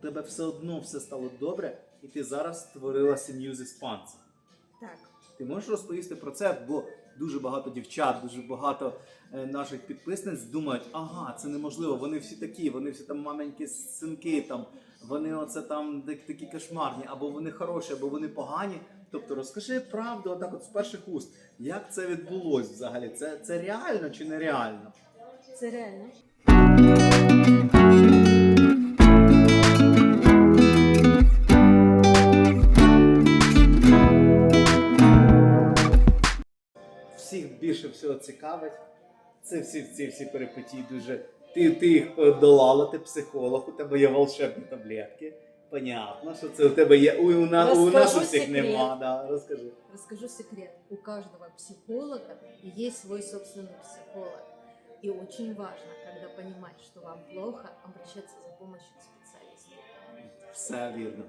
Тебе все одно все стало добре, і ти зараз створила сім'ю з іспанцем. Так. Ти можеш розповісти про це, бо дуже багато дівчат, дуже багато е, наших підписниць думають, ага, це неможливо. Вони всі такі, вони всі там маленькі синки, там вони оце там так- такі кошмарні, або вони хороші, або вони погані. Тобто розкажи правду, отак, от з перших уст, як це відбулось взагалі? Це, це реально чи нереально? Це реально. цікавить. Це всі ці всі перипетії дуже. Ти, ти їх подолала, ти психолог, у тебе є волшебні таблетки. Понятно, що це у тебе є. У, у, на, у нас у Розкажу всіх секрет. нема, да, розкажи. Расскажу секрет. У каждого психолога есть свой собственный психолог. И очень важно, когда понимать, что вам плохо, обращаться за помощью к специалисту. Все вірно.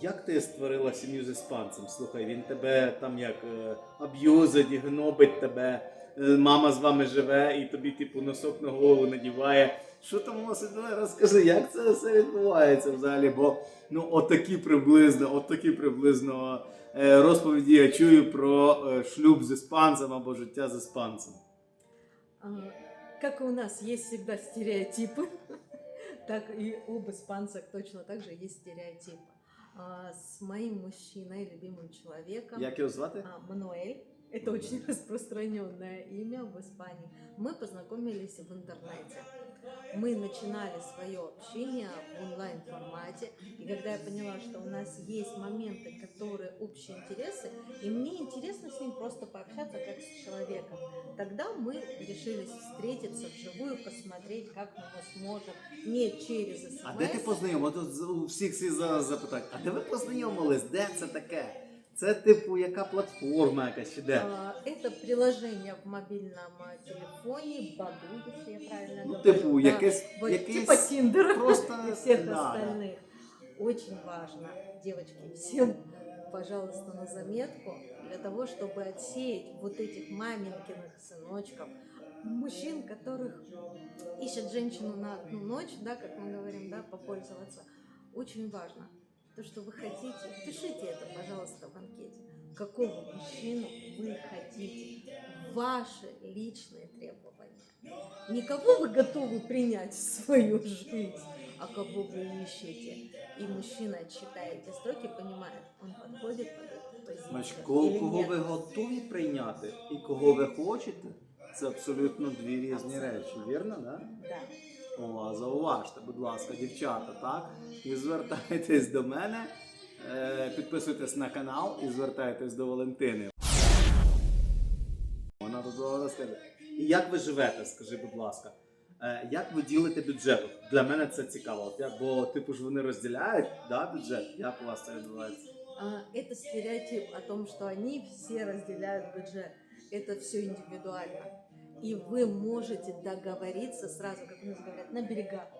Як ти створила сім'ю з іспанцем? Слухай, він тебе там як е, аб'юзить, гнобить тебе. е, Мама з вами живе і тобі, типу, носок на голову надіває. Що там у вас? Розкажи, як це все відбувається взагалі? Бо ну отакі приблизно, отакі приблизно е, розповіді я чую про шлюб з іспанцем або життя з іспанцем. И у нас есть всегда стереотипы, так и об испанцах точно так же есть стереотипы. А, С моим мужчиной, любимым человеком, Як його звати? а, Мануэль, это очень распространенное имя в Испании, мы познакомились в интернете. Мы начинали свое общение в онлайн-формате, и когда я поняла, что у нас есть моменты, которые общие интересы, и мне интересно с ним просто пообщаться как с человеком, тогда мы решились встретиться вживую, посмотреть, как мы сможем не через СМС. А де ти познайомилась? Тут з- у всіх всі зараз запитають, а де ви познайомились? Де це таке? Це типу яка платформа якась чи де? А, Это приложение в мобильном а, телефоне, Баду, если я правильно Ну, говорю. типу, Да, якесь, вот якесь типа Тиндера просто всех да, да. остальных. Очень важно, девочки, всем, пожалуйста, на заметку, для того, чтобы отсеять вот этих маменькиных сыночков, мужчин, которых ищет женщину на одну ночь, да, как мы говорим, да, попользоваться. Очень важно, то, что вы хотите, пишите это, пожалуйста, в анкете. Какого мужчину вы хотите? Ваши личные требования. Не кого вы готовы принять в свою жизнь, а кого вы ищете. И мужчина, читая эти строки, понимает, он подходит под эту позицию Значить, кого, или кого нет. ви готові прийняти і кого ви хочете, це абсолютно дві різні Абсолютно. речі, вірно, да? Да. О, а зауважте, будь ласка, дівчата, так? І звертайтесь до мене, е, підписуйтесь на канал і звертайтесь до Валентини. Вона тут розкаже. І як ви живете, скажи, будь ласка. Е, як ви ділите бюджет? От Для мене це цікаво. От як, бо типу ж вони розділяють да, бюджет. Як у вас це відбувається? А, Это стереотип о том, что они все разделяют бюджет. Это все индивидуально. И вы можете договориться сразу, как у нас говорят, на берегах, да?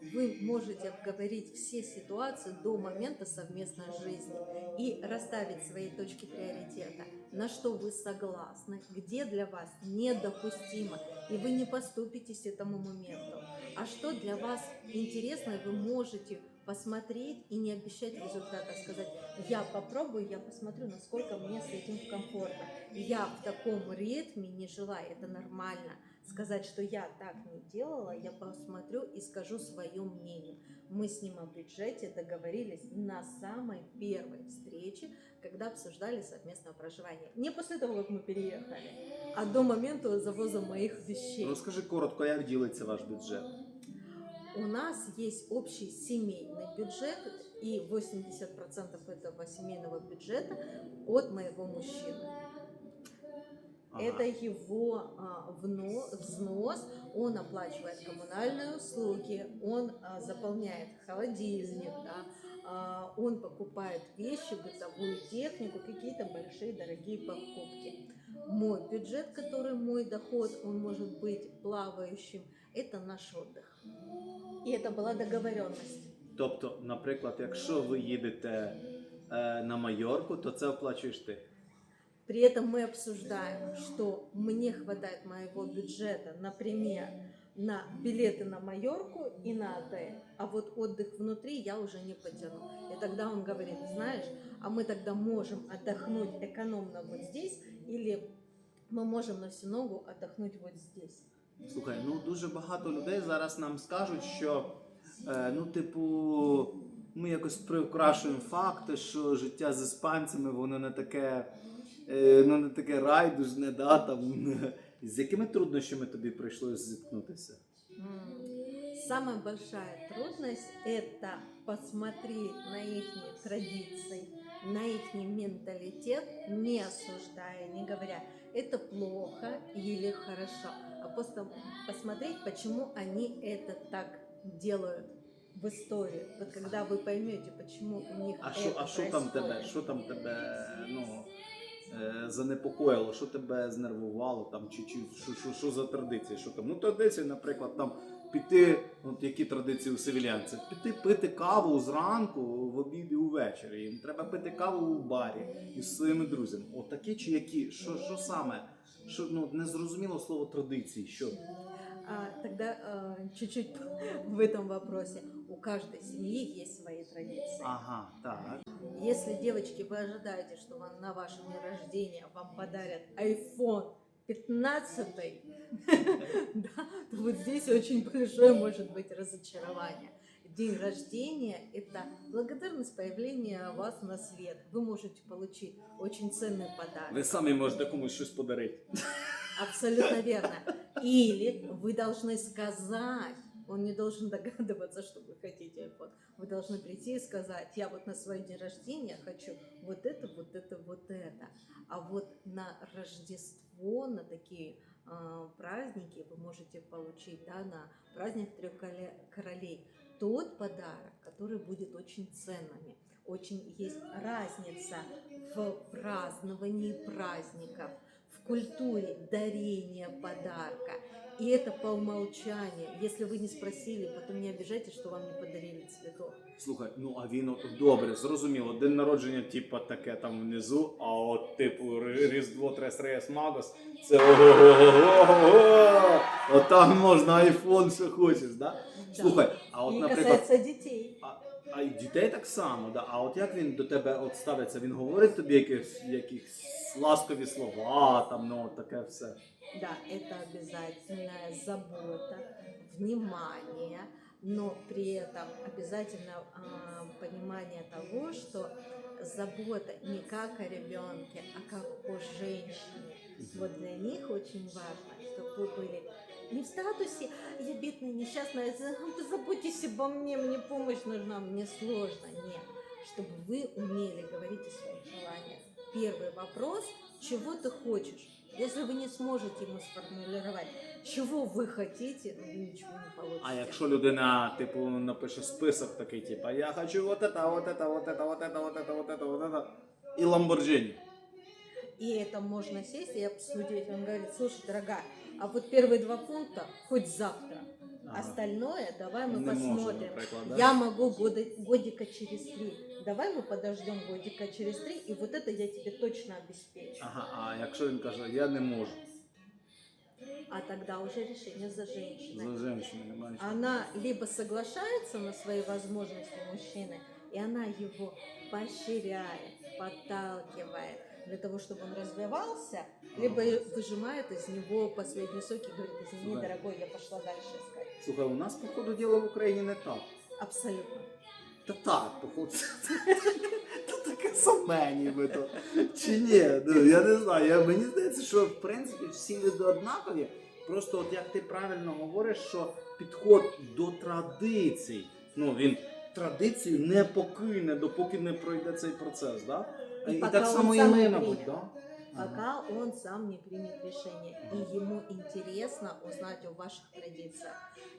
Вы можете обговорить все ситуации до момента совместной жизни и расставить свои точки приоритета, на что вы согласны, где для вас недопустимо, и вы не поступитесь этому моменту. А что для вас интересно, вы можете посмотреть и не обещать результата, сказать, я попробую, я посмотрю, насколько мне с этим комфортно. Я в таком ритме не жила, это нормально. Сказать, что я так не делала, я посмотрю и скажу свое мнение. Мы с ним о бюджете договорились на самой первой встрече, когда обсуждали совместное проживание. Не после того, как мы переехали, а до момента завоза моих вещей. Розкажи коротко, як ділиться ваш бюджет. У нас есть общий семейный бюджет, и 80% этого семейного бюджета от моего мужчины. Ага. Это его а, вно- взнос, он оплачивает коммунальные услуги, он а, заполняет холодильник, да, а, он покупает вещи, бытовую технику, какие-то большие дорогие покупки. Мой бюджет, который мой доход, он может быть плавающим, это наш отдых. И это была договоренность. Тобто, наприклад, якщо ви їдете е, на Майорку, то це оплачуєш ти. При этом мы обсуждаем, что мне хватает моего бюджета, например, на билеты на Майорку и на отель. А вот отдых внутри я уже не потяну. И тогда он говорит, знаешь, а мы тогда можем отдохнуть экономно вот здесь, или мы можем на всю ногу отдохнуть вот здесь. Слухай, ну дуже багато людей зараз нам скажуть, що е, ну, типу, ми якось приукрашуємо факти, що життя з іспанцями воно не таке, ну, не таке райдужне, да, там. З якими труднощами тобі прийшлося зіткнутися? Самая большая трудность – это посмотреть на их традиции, на их менталитет, не осуждая, не говоря, это плохо или хорошо, а просто посмотреть, почему они это так делают в истории. Вот когда вы поймете, почему у них А это що, а що там тебе? Що там тебе ну, занепокоїло? Що тебе знервувало? Там, чи, чи що, що, що за традиції? Що там? Ну, традиції, наприклад, там піти, от які традиції у севілянців, піти пити каву зранку, в обід і увечері. Їм треба пити каву у барі із своїми друзями. Отакі чи які? Що, що саме? Що ну не зрозуміло слово традиції? Що? А, тогда э, чуть-чуть в этом вопросе. У каждой семьи есть свои традиции. Ага, так. Если, девочки, вы ожидаете, что вам на ваше день рождения вам подарят iPhone 15, да, то вот здесь очень большое может быть разочарование. День рождения – это благодарность появления вас на свет. Вы можете получить очень ценный подарок. Ви самі можете комусь щось подарити. Абсолютно верно. Или вы должны сказать, он не должен догадываться, что вы хотите iPhone. Вы должны прийти и сказать, я вот на свой день рождения хочу вот это, вот это, вот это. А вот на Рождество, на такие а, праздники вы можете получить, да, на праздник трех королей, тот подарок, который будет очень ценными. Очень есть разница в праздновании праздников, культуре дарения подарка. И это по умолчанию. Если вы не спросили, потом не обижайтесь, что вам не подарили цветов. Слухай, ну а він от добре, зрозуміло. День народження, типа таке там внизу, а от типу Ри- Різдво Трес Реєс Магос, це ого-го-го-го! От там можна айфон, що хочеш, да? Слухай, а от, И наприклад, касается детей. а, а й дітей так само, да? А от як він до тебе от ставиться? Він говорить тобі якісь, якісь ласкові слова, там, ну, от таке все. Да, это обязательная забота, внимание, но при этом обязательно а, понимание того, что забота не как о ребенке, а как о женщине. Вот для них очень важно, чтобы вы были не в статусе «я бедная, несчастная, за- заботьтесь обо мне, мне помощь нужна, мне сложно». Нет, чтобы вы умели говорить о своих желаниях. Первый вопрос – чего ты хочешь? Если вы не сможете ему сформулировать, чего вы хотите, ну, ничего не получите. А якщо людина, типу, напише список такий, типу, я хочу вот это, вот это, вот это, вот это, вот это, вот это, вот это, і Ламборджині. И это можно сесть и обсудить. Он говорит, слушай, дорогая, а вот первые два пункта хоть завтра. Ага. Остальное давай мы Не посмотрим. Я могу года, годика через три. Давай мы подождем годика через три, и вот это я тебе точно обеспечу. Ага, а якщо він каже, я не можу. А тогда уже решение за женщиной. За бачу. Она либо соглашается на свои возможности мужчины, и она его поощряет, подталкивает для того, чтобы он развивался, либо выжимает из него последний сок и говорит, извини, дорогой, я пошла дальше искать. Слухай, у нас, походу, діло в Україні не так. Абсолютно. Та так, походу. Та таке саме нібито. Чи ні? Ну, я не знаю. Я, мені здається, що в принципі всі люди однакові. Просто от як ти правильно говориш, що підход до традицій, ну він традицію не покине, допоки не пройде цей процес, да? І І, поки так він само і сам ми, не мабуть, прийме. да? Ага. пока он сам не примет решение. И ему интересно узнать о ваших традициях.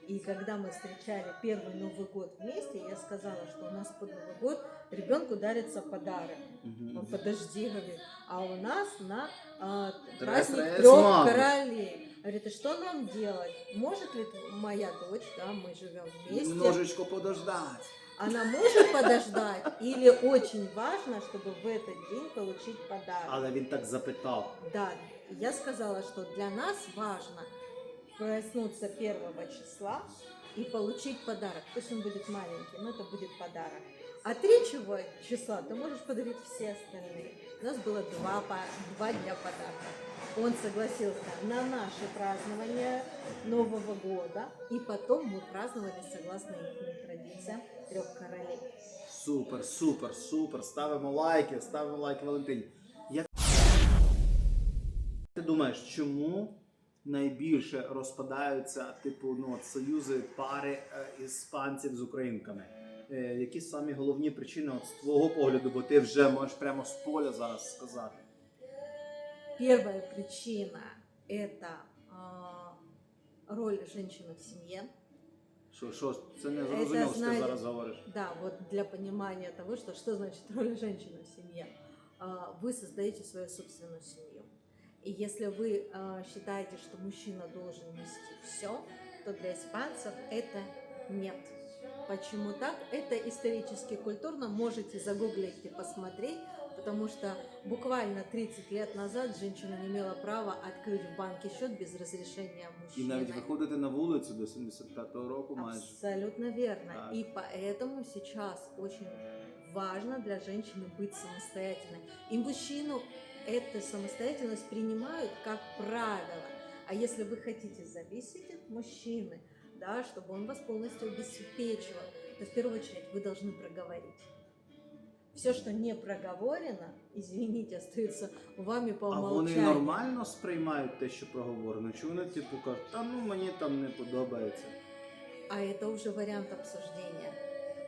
И когда мы встречали первый Новый год вместе, я сказала, что у нас под Новый год ребенку дарится подарок. Мгм. Он, подожди, говорит, а у нас на а, Трес праздник Реес трех Магус. королей. Говорит, и что нам делать? Может ли моя дочь, да, мы живем вместе, Немножечко подождать. она может подождать? Или очень важно, чтобы в этот день получить подарок? Але він так запитав. Да, я сказала, что для нас важно проснуться первого числа и получить подарок. Пусть он будет маленький, но это будет подарок. А третьего числа ты можешь подарить все остальные. У нас было два, два дня подарка. Он согласился на наше празднование Нового года, и потом мы праздновали согласно их традициям трех королей. Супер, супер, супер. Ставимо лайки, ставимо лайки Валентині. Як ти думаєш, чому найбільше розпадаються типу ну, от, союзи пари е, іспанців з українками? Е, які самі головні причини от, з твого погляду, бо ти вже можеш прямо з поля зараз сказати? Первая причина – это а, роль женщины в семье. Що, що це не зрозуміло, що ти знаєте, зараз говориш? Да, вот для понимания того, что, что значит роль женщины в семье. А, Вы создаете свою собственную семью. И если вы а, считаете, что мужчина должен нести все, то для испанцев это нет. Почему так? Это исторически культурно. Можете загуглить и посмотреть, потому что буквально 30 лет назад женщина не имела права открыть в банке счет без разрешения І мужчины. навіть виходити на вулицю до 75-го року майже. Абсолютно верно. Так. И поэтому сейчас очень важно для женщины быть самостоятельной. И мужчину эту самостоятельность принимают как правило. А если вы хотите зависеть от мужчины, да, чтобы он вас полностью обеспечивал, то в первую очередь вы должны проговорить. Все, что не проговорено, извините, остается вами по А вони нормально сприймають те, що проговорено? Чи вони типу кажуть, та ну мені там не подобається? а это уже вариант обсуждения.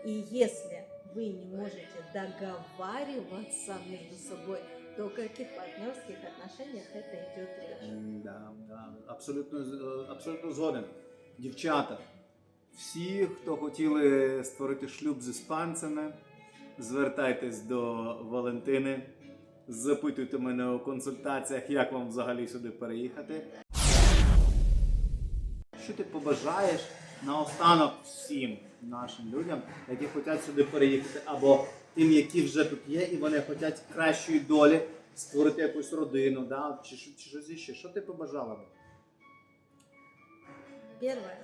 И если вы не можете договариваться между собой, то о каких партнерских отношениях это идет речь? Да, да, абсолютно, е, абсолютно згоден. Дівчата, всі, хто хотіли створити шлюб з іспанцями, звертайтесь до Валентини, запитуйте мене у консультаціях, як вам взагалі сюди переїхати. Що ти побажаєш наостанок всім нашим людям, які хочуть сюди переїхати, або тим, які вже тут є, і вони хочуть кращої долі, створити якусь родину, да? чи, чи щось іще. Що ти побажала би? Первое.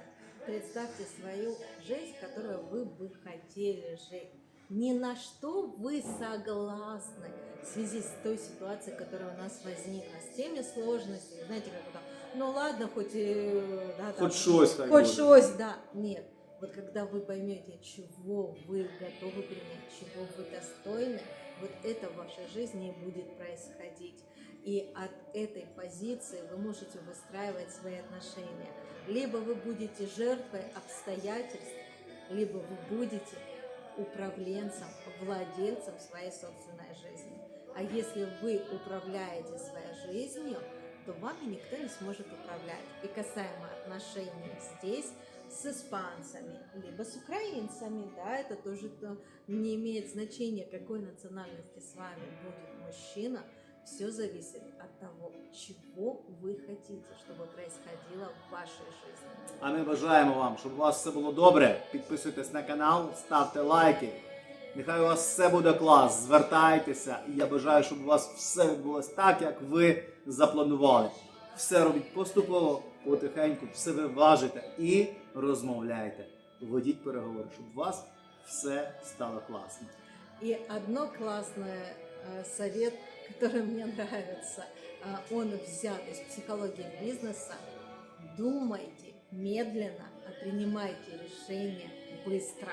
Представьте свою жизнь, которую вы бы хотели жить. Ни на что вы согласны в связи с той ситуацией, которая у нас возникла, с теми сложностями, знаете, как это, ну ладно, хоть и... Да, там, Хоть хай Хоть щось, да. Нет. Вот когда вы поймете, чего вы готовы принять, чего вы достойны, вот это в вашей жизни будет происходить. И от этой позиции вы можете выстраивать свои отношения. Либо вы будете жертвой обстоятельств, либо вы будете управленцем, владельцем своей собственной жизни. А если вы управляете своей жизнью, то вами никто не сможет управлять. И касаемо отношений здесь с испанцами, либо с украинцами, да, это тоже то- не имеет значения, какой национальности с вами будет мужчина, все зависит от того, чего вы хотите, чтобы происходило в вашей жизни. А ми бажаємо вам, щоб у вас все було добре. Підписуйтесь на канал, ставте лайки. Нехай у вас все буде клас. Звертайтеся. І я бажаю, щоб у вас все відбулось так, як ви запланували. Все робіть поступово, потихеньку, все ви важите і розмовляйте. Ведіть переговори, щоб у вас все стало класно. И одно классное э, совет, Который мне нравится, э, он взят из психологии бизнеса. Думайте медленно, а принимайте решения быстро.